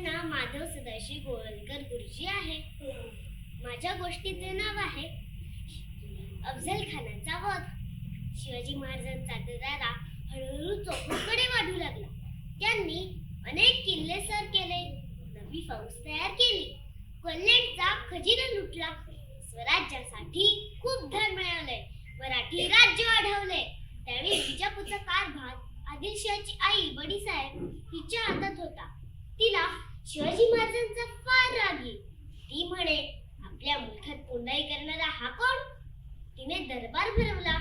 सदाशिव गोवलकर गुरुजी आहे. माझ्या गोष्टीचे नाव आहे. अफजल खानाचा वध. शिवाजी महाराजांचा दरारा हळूहळू चौकोकडे वाढू लागला. त्यांनी अनेक किल्ले सर केले नवी फौज तयार केली. कोल्हेंचा खजिना लुटला. स्वराज्यासाठी खूप धन मिळवले. मराठी राज्य वाढवले. त्यावेळी विजापूरचा कारभार आदिलशहाची आई बडीसाहेब हिच्या हातात होता. तिला शिवाजी महाराजांचा फार राग ती म्हणे आपल्या मुलखात कोंडाई करणारा हा कोण? तिने दरबार भरवला.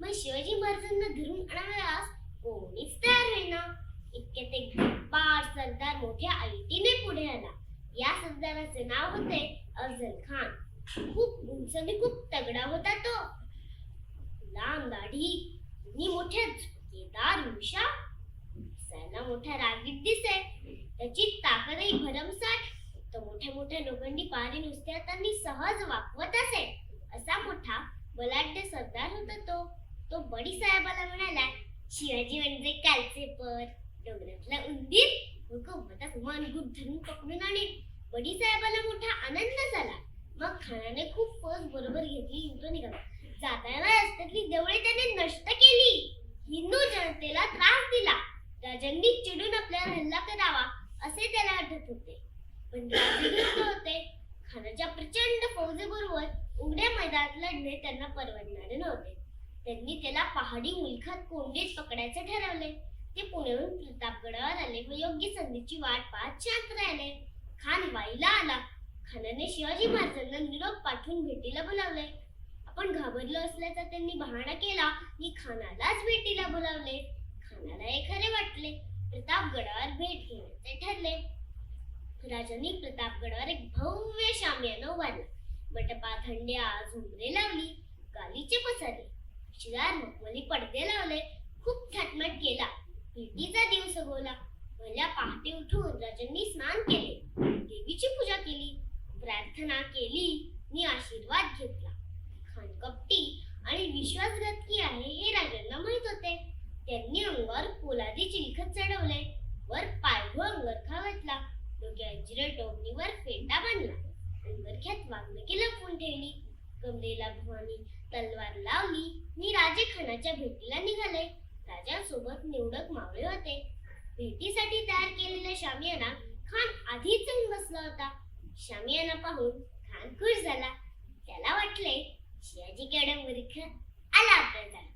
मग शिवाजी महाराजांना धरून आणायला कोणीच तयार होईना. इतके ते दरबार सरदार मोठ्या ऐटीने पुढे आला. या सरदाराचे नाव होते अफजल खान. खूप उंच खूप तगडा होता तो. लांब दाढी आणि मोठ्या झुपकेदार मिशा दिसायला मोठा रागीट दिसे त्याची ताकदही भरमसाठ तो मोठ्या लोखंडी पारी नुसत्या त्यांनी सहज वाकवत असे. असा मोठा बलाढ्य सरदार होता तो. तो बडी साहेबाला म्हणाला शिवाजी म्हणजे कालचे पर. डोंगरातला उंदीर हुकूमतच मन गुप धरून पकडून आणि बडी साहेबाला मोठा आनंद झाला. मग खानाने खूप फस बरोबर घेतली तो निघाला. जाताना रस्त्यातली देवळे त्याने नष्ट केली. हिंदू जनतेला त्रास दिला. राजांनी चिडून आपल्याला हल्ला करावा असे त्याला वाटत होते. पण होते. खानाच्या प्रचंड फौजेबरोबर उघड्या मैदानात लढणे त्यांना परवडणारे नव्हते. त्यांनी त्याला पहाडी मुलखात कोंडीत पकडायचे ठरवले. ते पुण्याहून प्रतापगडावर आले व योग्य संधीची वाट पाहत शांत राहिले. खान वाईला आला. खानाने शिवाजी महाराजांना निरोप पाठवून भेटीला बोलावले. आपण घाबरलो असल्याचा त्यांनी बहाणा केला. आणि खानालाच भेटीला बोलावले. खानाला हे खरे वाटले. प्रतापगडावर भेट घेण्याचे ठरले. राजांनी प्रतापगडावर एक भव्य शामियाना उभारला मटपा थंड्या झुंबरे लावली गालीचे पसरले. शिदार मखमली पडदे लावले खूप थाटमाट केला. भेटीचा दिवस उगवला भल्या पहाटे उठून राजांनी स्नान केले. देवीची पूजा केली. प्रार्थना केली. आणि आशीर्वाद कमरेला भवानी तलवार लावली मी राजे खानाच्या भेटीला निघाले. राजासोबत निवडक मावळे होते. भेटीसाठी तयार केलेला शामियाना खान आधीच येऊन बसला होता. शामियाना पाहून खान खुश झाला. त्याला वाटले शिवाजी केवढा मूर्ख आला आपल्या झाला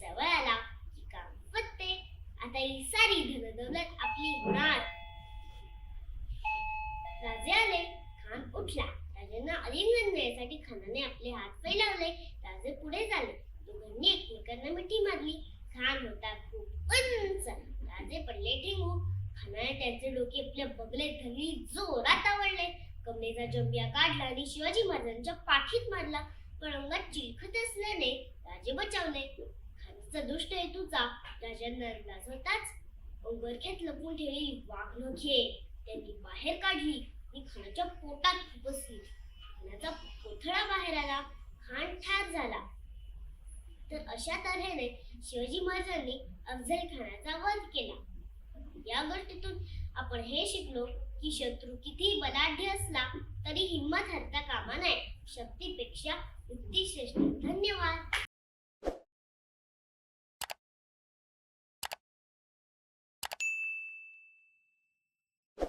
जवळ आला की काम पत्ते. आता ही सारी धनदौलत आपली होणार राजे आले खान उठला राजांना आलिंगन देण्यासाठी खानाने आपले हात फैलावले राजे पुढे झाले दोघांनी एकमेकांना मिठी मारली खान होता खूप उंच राजे पडले ठेवू खानाने त्यांचे डोके आपल्या बगले धरली जोरात आवडले. कमलेचा जंबिया काढला आणि शिवाजी महाराजांच्या पाठीत मारला. पण अंगात चिलखत असल्याने राजे बचावले. खानचा दुष्ट हेतूचा राजांना अंदाज होताच. अंगरख्यात लपून ठेवलेली वाघनखे त्यांनी बाहेर काढली आणि खानाच्या पोटात बसली. खानाचा कोथळा बाहेर आला. खान ठार झाला. तर अशा तऱ्हेने शिवाजी महाराजांनी अफजल खानाचा वध केला. या गोष्टीतून आपण हे शिकलो की शत्रू किती बलाढ्य असला तरी हिंमत हरता कामा नये. शक्तीपेक्षा युक्ती श्रेष्ठ. धन्यवाद.